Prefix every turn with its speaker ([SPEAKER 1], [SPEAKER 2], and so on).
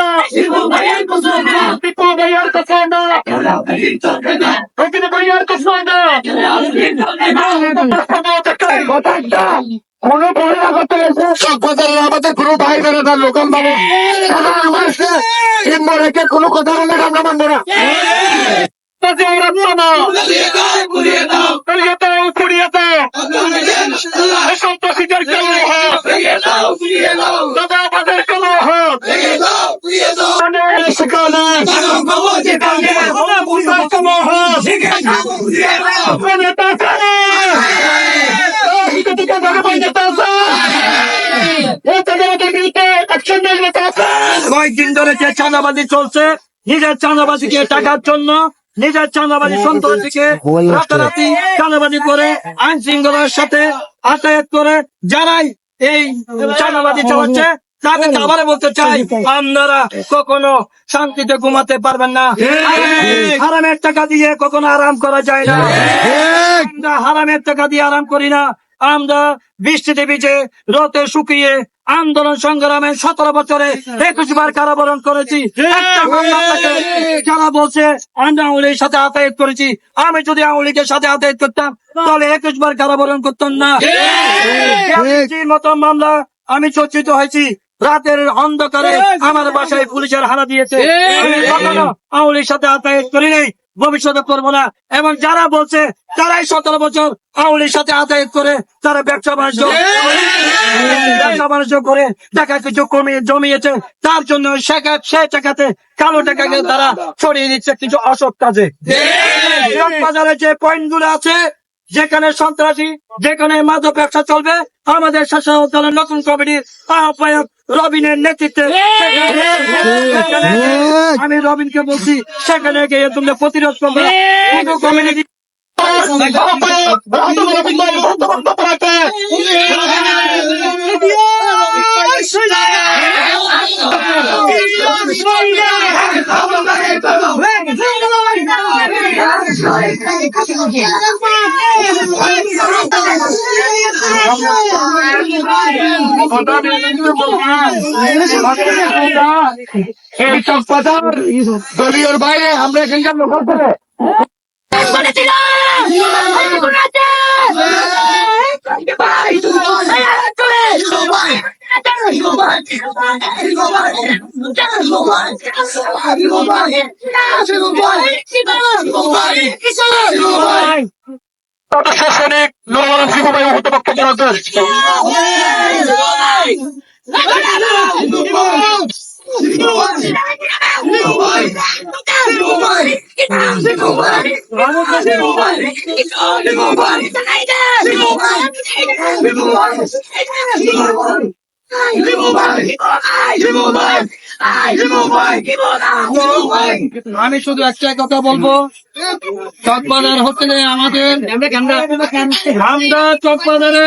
[SPEAKER 1] না
[SPEAKER 2] Sigo variando suena,
[SPEAKER 1] Pipo Vallarta suena, yo
[SPEAKER 2] la pelito suena,
[SPEAKER 1] Regina Vallarta suena,
[SPEAKER 2] yo la pelito suena,
[SPEAKER 1] Pasamos a caer votando. কোন বড় আগতের সভ্যতার আমাদের কোনো ভাই বেড়ে না লোকাল ভাবে সাধারণ মানুষরা কিংবা রেখে কোনো কথা বললে আমরা মানবো না
[SPEAKER 3] কয়েকদিন ধরে যে চাঁদাবাজি চলছে নিজের চাঁদাবাজিকে টাকার জন্য নিজের চাঁদাবাজি সন্ত্রাসীকে রাতারাতি চাঁদাবাজি করে আইন শৃঙ্খলার সাথে আতায়াত করে যারাই এই চাঁদাবাজি চলছে তাদেরকে আবার বলতে চাই আপনারা কখনো শান্তিতে ঘুমাতে পারবেন না। হারামের টাকা দিয়ে কখনো আরাম করা যায় না। হারামের টাকা দিয়ে আরাম করি না। আমরা বৃষ্টিতে ভিজে রতে শুকিয়ে আন্দোলন সংগ্রামে সতেরো বছরে একুশ বার কারাবরণ করেছি। একটা মামলা থাকে যারা বলছে আমরা আওয়ামীর সাথে আতায়াত করেছি। আমি যদি আওয়ামীর সাথে আতায়াত করতাম তাহলে একুশ বার কারাবরণ করতাম না। মতো মামলা আমি চর্চিত হয়েছি রাতের অন্ধকারে আমার বাসায় পুলিশের হানা দিয়েছে। আমি কখনো সাথে আতায়াত করি নাই ভবিষ্যতে করব না এবং যারা বলছে তারাই সতেরো বছর আউলির সাথে আদায়ত করে তারা ব্যবসা বাণিজ্য ব্যবসা বাণিজ্য করে টাকা কিছু কমিয়ে জমিয়েছে তার জন্য সে টাকাতে কালো টাকাকে তারা ছড়িয়ে দিচ্ছে কিছু অসৎ কাজে বাজারে যে পয়েন্টগুলো আছে যেখানে সন্ত্রাসী যেখানে মাদক ব্যবসা চলবে আমাদের শাসন দলের নতুন কমিটির আহ্বায়ক রবিনের নেতৃত্বে আমি রবিনকে বলছি সেখানে গিয়ে তুমি প্রতিরোধ করবে
[SPEAKER 1] এই চকবাজার দলীয় বাইরে আমরা এখানকার
[SPEAKER 2] nobody. Nobody. Nobody. Nobody. Nobody. Nobody.
[SPEAKER 1] Tapos sa sanik, nawalan si mo yung hutabak ka dyan agad. Nobody.
[SPEAKER 2] Nobody. Nobody. Nobody! Nobody! Nobody! Nobody! Nobody! Nobody! Nobody! Nobody! Nobody!
[SPEAKER 3] আমি শুধু একটা কথা বলব চকবাজার হচ্ছে আমাদের আমরা চকবাজারে